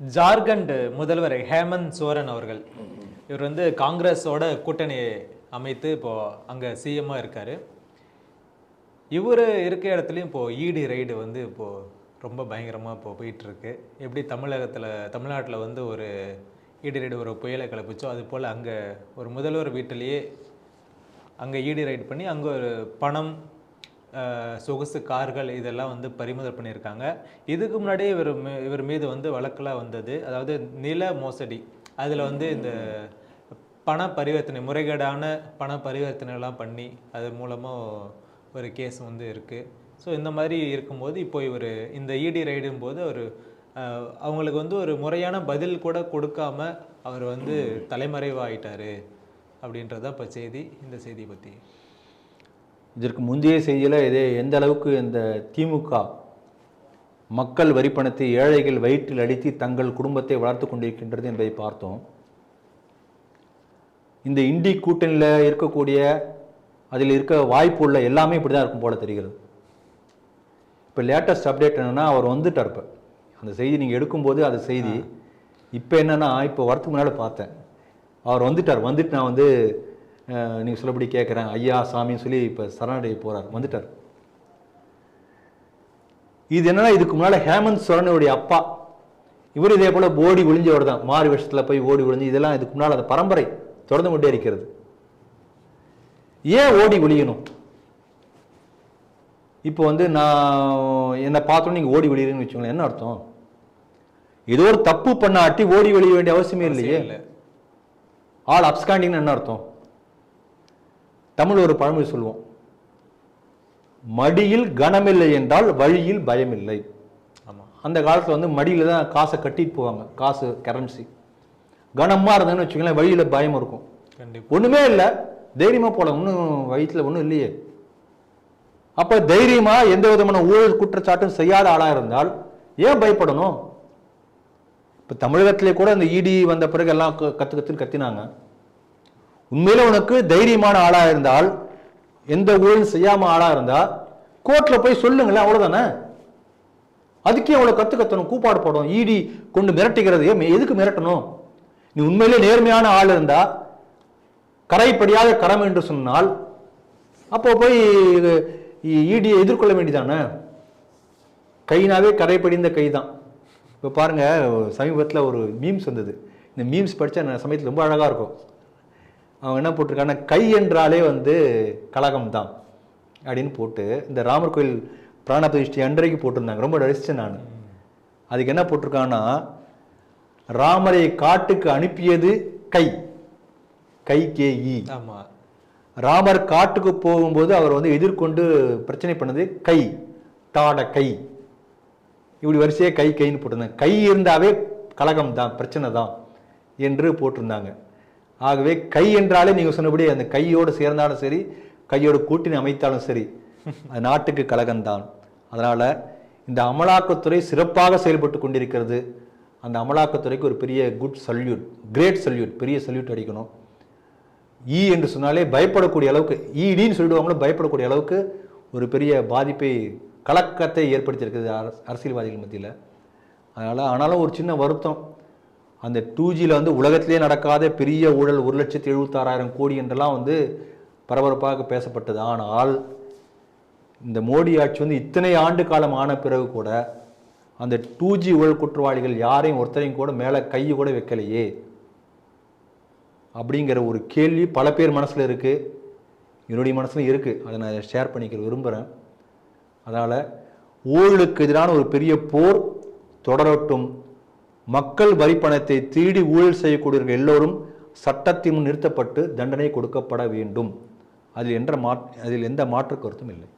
ஜார்க்கண்ட் முதல்வர் ஹேமந்த் சோரன் அவர்கள். இவர் வந்து காங்கிரஸோட கூட்டணி அமைத்து இப்போ அங்க சிஎம்மா இருக்காரு. இவர் இருக்க இடத்துலையும் இப்போ ஈடி ரைடு வந்து இப்போ ரொம்ப பயங்கரமா இப்போ போயிட்டு இருக்கு எப்படி தமிழகத்துல தமிழ்நாட்டில் வந்து ஒரு இடி ரைடு ஒரு புயலை கிளப்பிச்சோ அது போல் அங்கே ஒரு முதல்வர் வீட்டிலேயே அங்கே இடி ரைடு பண்ணி அங்கே ஒரு பணம் சொகுசு கார்கள் இதெல்லாம் வந்து பறிமுதல் பண்ணியிருக்காங்க. இதுக்கு முன்னாடியே இவர் மீ- இவர் மீது வந்து வழக்கெல்லாம் வந்தது. அதாவது நில மோசடி. அதில் வந்து இந்த பண பரிவர்த்தனை முறைகேடான பண பரிவர்த்தனைலாம் பண்ணி அது மூலமாக ஒரு கேஸ் வந்து இருக்குது ஸோ இந்த மாதிரி இருக்கும்போது இப்போ இவர் இந்த இடி ரைடும் போது அவர் அவங்களுக்கு வந்து ஒரு முறையான பதில் கூட கொடுக்காம அவர் வந்து தலைமறைவாயிட்டார். அப்படின்றதான் இப்போ செய்தி இந்த செய்தியை பற்றி இதற்கு முந்தைய செய்தியில் இதே எந்த அளவுக்கு இந்த திமுக மக்கள் வரிப்பணத்தை ஏழைகள் வயிற்றில் அடித்து தங்கள் குடும்பத்தை வளர்த்து கொண்டிருக்கின்றது என்பதை பார்த்தோம். இந்த இண்டி கூட்டணியில் இருக்கக்கூடிய அதில் இருக்க வாய்ப்பு உள்ள எல்லாமே இப்படி தான் இருக்கும் போல தெரிகிறது. இப்போ லேட்டஸ்ட் அப்டேட் என்னன்னா அவர் வந்துட்டார் இப்போ. அந்த செய்தி நீங்கள் எடுக்கும்போது அது செய்தி இப்போ என்னன்னா இப்போ வரத்துக்கு முன்னால் பார்த்தேன். அவர் வந்துட்டார். வந்துட்டு நான் வந்து நீங்கள் சொல்லபடி கேட்குறேன் ஐயா சாமின்னு சொல்லி இப்போ சரணடைய போகிறார் வந்துட்டார். இது என்னன்னா இதுக்கு முன்னால் ஹேமந்த் சோரனுடைய அப்பா. இவர் இதே போல் ஓடி ஒளிஞ்சவர் தான். மாறு வருஷத்தில் போய் ஓடி ஒளிஞ்சு இதெல்லாம் இதுக்கு முன்னால் அந்த பரம்பரை தொடர்ந்து கொண்டே இருக்கிறது. ஏன் ஓடி ஒளியணும்? இப்போ வந்து நான் என்னை பார்த்தோன்னே நீங்கள் ஓடி ஒளியுறீங்கன்னு வச்சுக்கோங்களேன். என்ன அர்த்தம்? ஏதோ ஒரு தப்பு பண்ணாட்டி ஓடி ஒளிய வேண்டிய அவசியமே இல்லையே. இல்லை. ஆள் அப்ஸ்காண்டிங்னு என்ன அர்த்தம்? தமிழ் ஒரு பழமொழி சொல்லுவோம். மடியில் கனமில்லை என்றால் வழியில் பயமில்லை. ஆமாம் அந்த காலத்தில் வந்து மடியில் தான் காசை கட்டிட்டு போவாங்க. காசு கரன்சி கனமாக இருந்ததுன்னு வச்சுக்கோங்களேன் வழியில் பயம் இருக்கும். கண்டிப்பாக ஒண்ணுமே இல்லை. தைரியமா போலாம். ஒன்றும் வயிற்றுல ஒன்றும் இல்லையே. அப்ப தைரியமா எந்த விதமான ஊழல் குற்றச்சாட்டும் செய்யாத ஆளா இருந்தால் ஏன் பயப்படணும்? இப்ப தமிழகத்திலே கூட அந்த இடி வந்த பிறகு எல்லாம் க- கத்து கத்துன்னு கத்தினாங்க. உண்மையில உனக்கு தைரியமான ஆளா இருந்தால் எந்த ஊழலும் செய்யாம ஆளா இருந்தா கோர்ட்ல போய் சொல்லுங்களேன் அவ்வளவுதானே? அதுக்கே அவ்வளவு கத்து கத்தணும் கூப்பாடு போடணும் ஈடி கொண்டு மிரட்டுகிறது. எதுக்கு மிரட்டணும்? நீ உண்மையிலே நேர்மையான ஆள் இருந்தா கரைப்படியாத கரம் என்று சொன்னால் அப்போ போய் ஈடியை எதிர்கொள்ள வேண்டியதானே? கைனாவே கரைப்படிந்த கை தான் இப்போ பாருங்கள் சமீபத்தில் ஒரு மீம்ஸ் வந்தது. இந்த மீம்ஸ் படித்தா சமயத்தில் ரொம்ப அழகாக இருக்கும். அவங்க என்ன போட்டிருக்காங்கன்னா கை என்றாலே வந்து கலகம் தான் அப்படின்னு போட்டு இந்த ராமர் கோயில் பிராண பிரதிஷ்டை அன்றைக்கு போட்டிருந்தாங்க. ரொம்ப ரசித்தேன் நான். அதுக்கு என்ன போட்டிருக்காங்கன்னா ராமரை காட்டுக்கு அனுப்பியது கை. கை கே இ ஆமாம் ராமர் காட்டுக்கு போகும்போது அவர் வந்து எதிர்கொண்டு பிரச்சனை பண்ணது கை. தாட கை. இப்படி வரிசையே கை கைன்னு போட்டிருந்தாங்க. கை இருந்தாவே கலகம் தான் பிரச்சனை தான் என்று போட்டிருந்தாங்க. ஆகவே கை என்றாலே நீங்கள் சொன்னபடி அந்த கையோடு சேர்ந்தாலும் சரி கையோடு கூட்டணி அமைத்தாலும் சரி அது நாட்டுக்கு கழகம்தான் அதனால் இந்த அமலாக்கத்துறை சிறப்பாக செயல்பட்டு கொண்டிருக்கிறது. அந்த அமலாக்கத்துறைக்கு ஒரு பெரிய குட் சல்யூட் கிரேட் சல்யூட் பெரிய சல்யூட் அடிக்கணும். ஈ என்று சொன்னாலே பயப்படக்கூடிய அளவுக்கு ஈடின்னு சொல்லிடுவாங்களோ பயப்படக்கூடிய அளவுக்கு ஒரு பெரிய பாதிப்பை கலக்கத்தை ஏற்படுத்தியிருக்குது அரசியல்வாதிகள் மத்தியில். அதனால் ஆனாலும் ஒரு சின்ன வருத்தம். அந்த டூ ஜியில் வந்து உலகத்திலே நடக்காத பெரிய ஊழல் ஒரு லட்சத்தி எழுபத்தாறாயிரம் கோடி என்றெல்லாம் வந்து பரபரப்பாக பேசப்பட்டது. ஆனால் இந்த மோடி ஆட்சி வந்து இத்தனை ஆண்டு காலம் ஆன பிறகு கூட அந்த டூ ஜி ஊழல் குற்றவாளிகள் யாரையும் ஒருத்தரையும் கூட மேலே கையை கூட வைக்கலையே. அப்படிங்கிற ஒரு கேள்வி பல பேர் மனசில் இருக்குது என்னுடைய மனசில் இருக்குது அதை நான் ஷேர் பண்ணிக்க விரும்புகிறேன் அதனால் ஊழலுக்கு எதிரான ஒரு பெரிய போர் தொடரட்டும். மக்கள் வரிப்பணத்தை திருடி ஊழல் செய்யக்கூடியவர்கள் எல்லோரும் சட்டத்தின் முன் நிறுத்தப்பட்டு தண்டனை கொடுக்கப்பட வேண்டும். அதில் என்ற மா அதில் எந்த மாற்று கருத்தும் இல்லை.